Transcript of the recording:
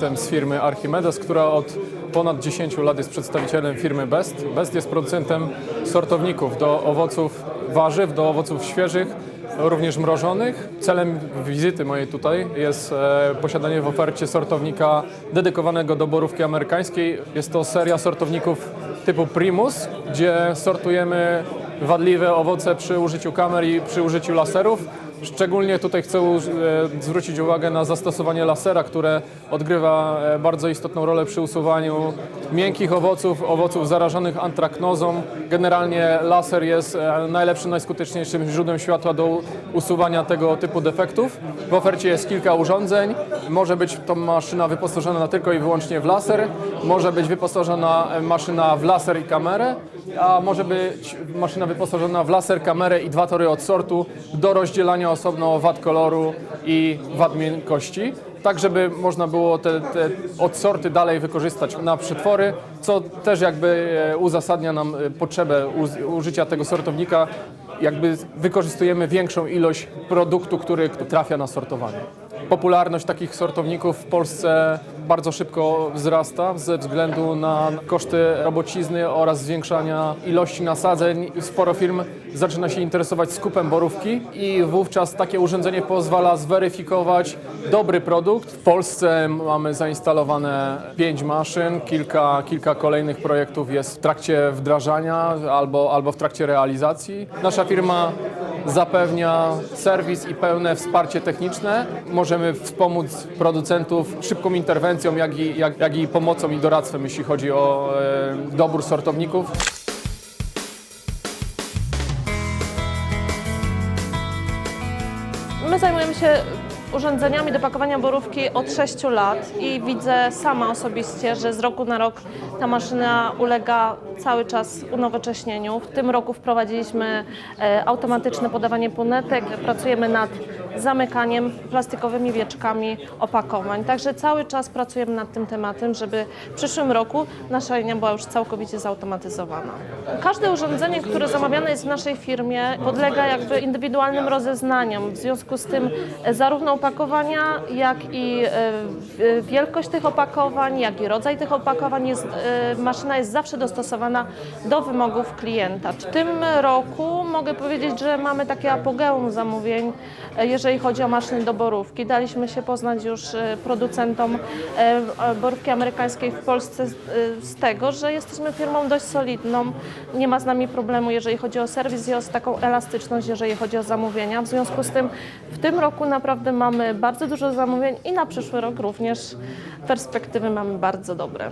jestem z firmy Archimedes, która od ponad 10 lat jest przedstawicielem firmy Best. Best jest producentem sortowników do owoców warzyw, do owoców świeżych, również mrożonych. Celem wizyty mojej tutaj jest e, posiadanie w ofercie sortownika dedykowanego do borówki amerykańskiej. Jest to seria sortowników typu Primus, gdzie sortujemy wadliwe owoce przy użyciu kamer i przy użyciu laserów. Szczególnie tutaj chcę e, zwrócić uwagę na zastosowanie lasera, które odgrywa e, bardzo istotną rolę przy usuwaniu miękkich owoców, owoców zarażonych antraknozą. Generalnie laser jest e, najlepszym, najskuteczniejszym źródłem światła do usuwania tego typu defektów. W ofercie jest kilka urządzeń. Może być to maszyna wyposażona tylko i wyłącznie w laser, może być wyposażona maszyna w laser i kamerę, a może być maszyna wyposażona w laser, kamerę i dwa tory odsortu do rozdzielania osobno wad koloru i wad miękkości, tak żeby można było te, te odsorty dalej wykorzystać na przetwory, co też jakby e, uzasadnia nam e, potrzebę użycia tego sortownika, jakby wykorzystujemy większą ilość produktu, który trafia na sortowanie. Popularność takich sortowników w Polsce bardzo szybko wzrasta ze względu na koszty robocizny oraz zwiększania ilości nasadzeń. Sporo firm zaczyna się interesować skupem borówki i wówczas takie urządzenie pozwala zweryfikować dobry produkt. W Polsce mamy zainstalowane pięć maszyn, kilka, kilka kolejnych projektów jest w trakcie wdrażania albo, albo w trakcie realizacji. Nasza firma zapewnia serwis i pełne wsparcie techniczne. Możemy wspomóc producentów szybką interwencją, jak i, jak, jak i pomocą i doradztwem, jeśli chodzi o e, dobór sortowników. My zajmujemy się urządzeniami do pakowania borówki od 6 lat i widzę sama osobiście, że z roku na rok ta maszyna ulega cały czas unowocześnieniu. W tym roku wprowadziliśmy e, automatyczne podawanie punetek, pracujemy nad zamykaniem plastikowymi wieczkami opakowań. Także cały czas pracujemy nad tym tematem, żeby w przyszłym roku nasza linia była już całkowicie zautomatyzowana. Każde urządzenie, które zamawiane jest w naszej firmie, podlega jakby indywidualnym rozeznaniom. W związku z tym e, zarówno opakowania, jak i e, w- wielkość tych opakowań, jak i rodzaj tych opakowań, jest, e, maszyna jest zawsze dostosowana do wymogów klienta. W tym roku mogę powiedzieć, że mamy takie apogeum zamówień, e, jeżeli chodzi o maszyny do borówki. Daliśmy się poznać już e, producentom e, e, borówki amerykańskiej w Polsce z, e, tego, że jesteśmy firmą dość solidną. Nie ma z nami problemu, jeżeli chodzi o serwis i o taką elastyczność, jeżeli chodzi o zamówienia. W związku z tym w tym roku naprawdę mamy bardzo dużo zamówień i na przyszły rok również perspektywy mamy bardzo dobre.